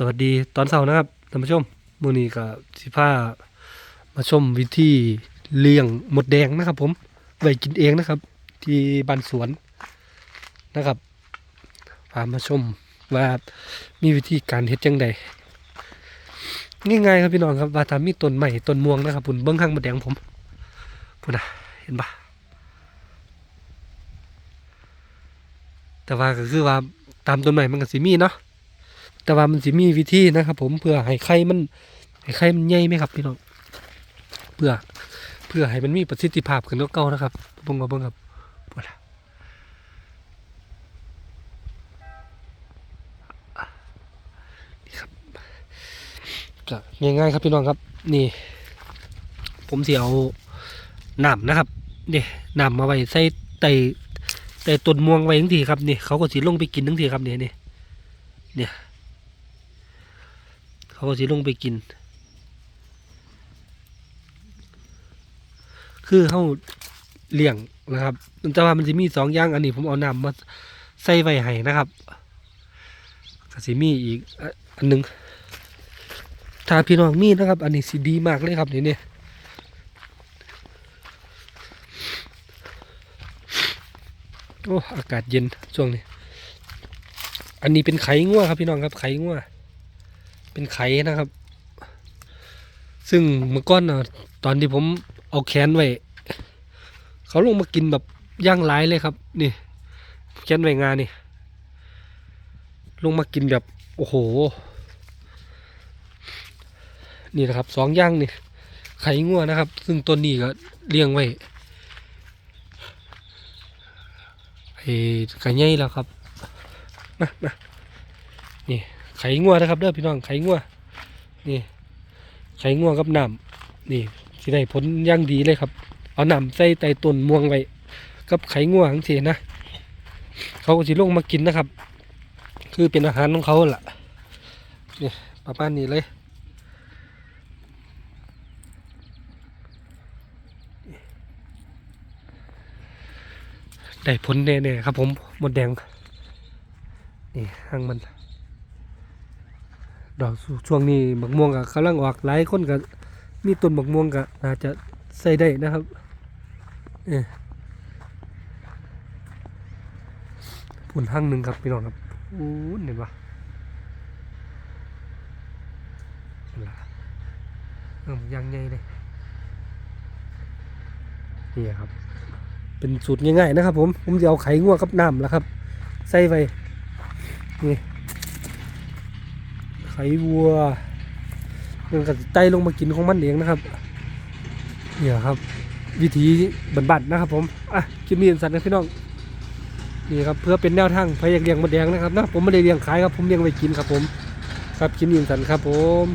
สวัสดีตอนเช้านะครับท่านผู้ชมมื้อนี้ก็สิพามาชมวิธีเลี้ยงหมดแดงนะครับ ผมไว้กินเองนะครับ ที่บ้านสวนนะครับพามาชมว่ามีวิธีการเฮ็ดจังใดง่ายๆครับพี่น้องครับว่าถ้ามีต้นใหม่ต้นม่วงนะครับพุ่นเบิ่งข้างหมดแดงผมพุ่นน่ะเห็นปะแต่ว่าก็คือว่าตามต้นใหม่มันก็สิมีเนาะ แต่ว่ามันสิมีวิธีนะครับ ผมเพื่อให้ไข่มันให้ไข่มันใหญ่ไหมครับพี่น้องเพื่อเพื่อให้มันมีประสิทธิภาพขึ้นกว่าเก่านะครับเบิ่งเอาเบิ่งครับปวดนี่ครับก็ง่ายๆครับพี่น้องครับ นี่ ผมสิเอาน้ำนะครับนี่น้ำมาไว้ใส่ไต่ไต่ต้นม่วงไว้ทั้งทีครับนี่เขาก็สิลงไปกินทั้งทีครับเนี่ยนี่เนี่ย เขาก็สิลงไปกิน คือเขาเลี้ยงนะครับ แต่ว่ามันจะมีสองอย่างอันนี้ผมเอาน้ำมาใส่ไว้ให้นะครับก็สิมีอีกอันหนึงถ้าพี่น้องมีนะครับ อันนี้สิดีมากเลยครับนี่เนี่ยโอ้อากาศเย็นช่วงนี้ อันนี้เป็นไข่งัวครับพี่น้องครับไข่งัว เป็นไข่นะครับ ซึ่งเมื่อก่อนนะตอนที่ผมเอาแขนไว้เขาลงมากินแบบย่างหลายเลยครับ นี่แขนไว้งานนี่ลงมากินแบบโอ้โห นี่นะครับสองย่างนี่ไข่งัวนะครับ ซึ่งต้นนี้ก็เลี้ยงไว้ไอ้ไก่ใหญ่แล้วครับมามานี่ ไข่งัวนะครับเด้อพี่น้องไข่งัวนี่ไข่งัวกับน้ำนี่สิได้ผลย่างดีเลยครับ เอาน้ำใส่ใต้ต้นม่วงไว้กับไข่งัวทั้งทีนะเขาก็สิลงมากินนะครับ คือเป็นอาหารของเขาล่ะนี่ประมาณนี้เลยได้ผลแน่ๆครับผมหมดแดงนี่ห้างมัน ดอกช่วงนี้บักม่วงก็กำลังออกหลายคนก็มีต้นบักม่วงก็อาจจะใส่ได้นะครับเออผุนห้างหนึ่งครับพี่น้องครับอู้เห็นปะเห็นละเออยังไงเลยนี่ครับ เป็นสูตรง่ายๆนะครับผม ผมจะเอาไข่งวกับน้ำแล้วครับ ใส่ไปนี่ วัวมันก็ไต่ลงมากินของมันเองนะครับ เนี่ยครับ วิธีบันๆนะครับผมอะคลิปนี้สันนะพี่น้องนี่ครับเพื่อเป็นแนวทางพยายามเลี้ยงมดแดงนะครับนะผมไม่ได้เลี้ยงขายครับผมเลี้ยงไว้กินครับผม ครับคลิปนี้สันครับผม